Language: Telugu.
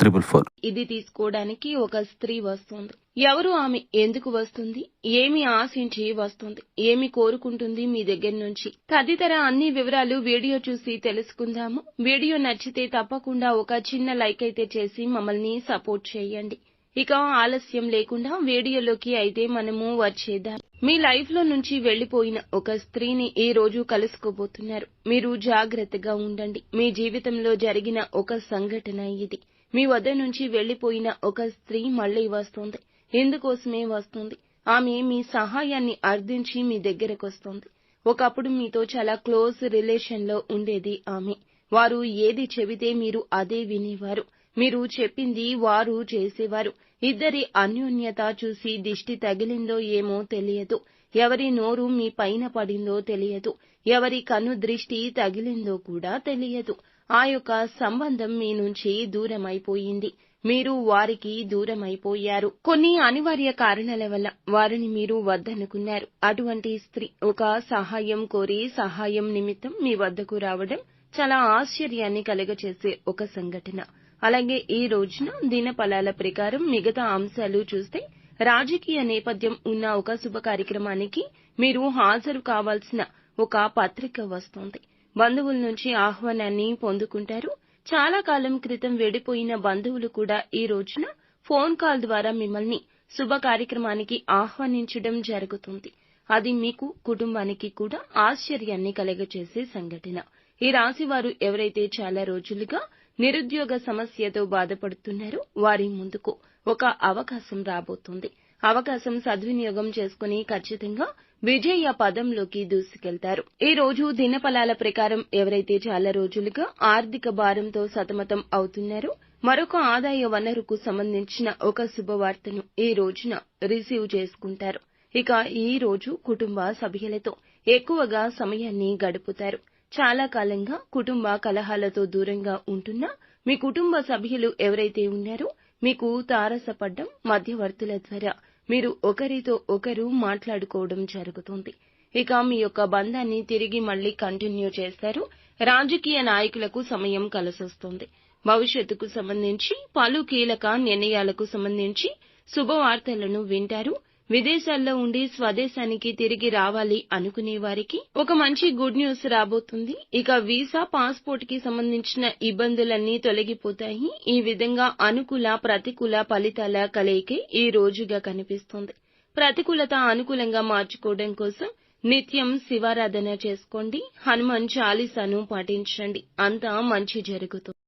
triple four ఇది తీసుకోవడానికి ఒక స్త్రీ వస్తుంది. ఎవరు ఆమె ఎందుకు వస్తుంది? ఏమి ఆశించి వస్తుంది? ఏమి కోరుకుంటుంది మీ దగ్గర నుంచి? తదితర అన్ని వివరాలు వీడియో చూసి తెలుసుకుందాము. వీడియో నచ్చితే తప్పకుండా ఒక చిన్న లైక్ అయితే చేసి మమ్మల్ని సపోర్ట్ చేయండి. ఇక ఆలస్యం లేకుండా వీడియోలోకి అయితే మనము వచ్చేద్దాం. మీ లైఫ్లో నుంచి వెళ్ళిపోయిన ఒక స్త్రీని ఈ రోజు కలుసుకోబోతున్నారు. మీరు జాగ్రత్తగా ఉండండి. మీ జీవితంలో జరిగిన ఒక సంఘటన ఇది. మీ వద్ద నుంచి వెళ్ళిపోయిన ఒక స్త్రీ మళ్ళీ వస్తుంది. ఎందుకోసమే వస్తుంది. ఆమె మీ సహాయాన్ని అర్థించి మీ దగ్గరకు వస్తుంది. ఒకప్పుడు మీతో చాలా క్లోజ్ రిలేషన్లో ఉండేది ఆమె. వారు ఏది చెబితే మీరు అదే వినేవారు. మీరు చెప్పింది వారు చేసేవారు. ఇద్దరి అన్యోన్యత చూసి దిష్టి తగిలిందో ఏమో తెలియదు. ఎవరి నోరు మీ పైన పడిందో తెలియదు. ఎవరి కను దృష్టి తగిలిందో కూడా తెలియదు. ఆ యొక్క సంబంధం మీ నుంచి దూరమైపోయింది. మీరు వారికి దూరమైపోయారు. కొన్ని అనివార్య కారణాల వల్ల వారిని మీరు వద్దనుకున్నారు. అటువంటి స్త్రీ ఒక సహాయం కోరి సహాయం నిమిత్తం మీ వద్దకు రావడం చాలా ఆశ్చర్యాన్ని కలగచేసే ఒక సంఘటన. అలాగే ఈ రోజున దినఫలాల ప్రకారం మిగతా అంశాలు చూస్తే రాజకీయ నేపథ్యం ఉన్న ఒక శుభ కార్యక్రమానికి మీరు హాజరు కావాల్సిన ఒక పత్రిక వస్తోంది. బంధువుల నుంచి ఆహ్వానాన్ని పొందుకుంటారు. చాలా కాలం క్రితం వెడిపోయిన బంధువులు కూడా ఈ రోజున ఫోన్ కాల్ ద్వారా మిమ్మల్ని శుభ కార్యక్రమానికి ఆహ్వానించడం జరుగుతుంది. అది మీకు కుటుంబానికి కూడా ఆశ్చర్యాన్ని కలగచేసే సంఘటన. ఈ రాశి వారు ఎవరైతే చాలా రోజులుగా నిరుద్యోగ సమస్యతో బాధపడుతున్నారో. వారి ముందుకు ఒక అవకాశం రాబోతుంది. అవకాశం సద్వినియోగం చేసుకుని ఖచ్చితంగా విజయ పదంలోకి దూసుకెళ్తారు. ఈ రోజు దినఫలాల ప్రకారం ఎవరైతే చాలా రోజులుగా ఆర్థిక భారంతో సతమతం అవుతున్నారో మరొక ఆదాయ వనరుకు సంబంధించిన ఒక శుభవార్తను ఈ రోజున రిసీవ్ చేసుకుంటారు. ఇక ఈ రోజు కుటుంబ సభ్యులతో ఎక్కువగా సమయాన్ని గడుపుతారు. చాలా కాలంగా కుటుంబ కలహాలతో దూరంగా ఉంటున్నా మీ కుటుంబ సభ్యులు ఎవరైతే ఉన్నారో మీకు తారసపడ్డం మధ్యవర్తుల ద్వారా మీరు ఒకరితో ఒకరు మాట్లాడుకోవడం జరుగుతుంది. ఇక మీ యొక్క బంధాన్ని తిరిగి మళ్ళీ కంటిన్యూ చేస్తారు. రాజకీయ నాయకులకు సమయం కలిసొస్తుంది. భవిష్యత్తుకు సంబంధించి పలు కీలక నిర్ణయాలకు సంబంధించి శుభవార్తలను వింటారు. విదేశాల్లో ఉండి స్వదేశానికి తిరిగి రావాలి అనుకునే వారికి ఒక మంచి గుడ్ న్యూస్ రాబోతుంది. ఇక వీసా పాస్పోర్ట్కి సంబంధించిన ఇబ్బందులన్నీ తొలగిపోతాయి. ఈ విధంగా అనుకూల ప్రతికూల ఫలితాల కలయికే ఈ రోజుగా కనిపిస్తుంది. ప్రతికూలత అనుకూలంగా మార్చుకోవడం కోసం నిత్యం శివారాధన చేసుకోండి. హనుమాన్ చాలీసాను పాటించండి. అంతా మంచి జరుగుతుంది.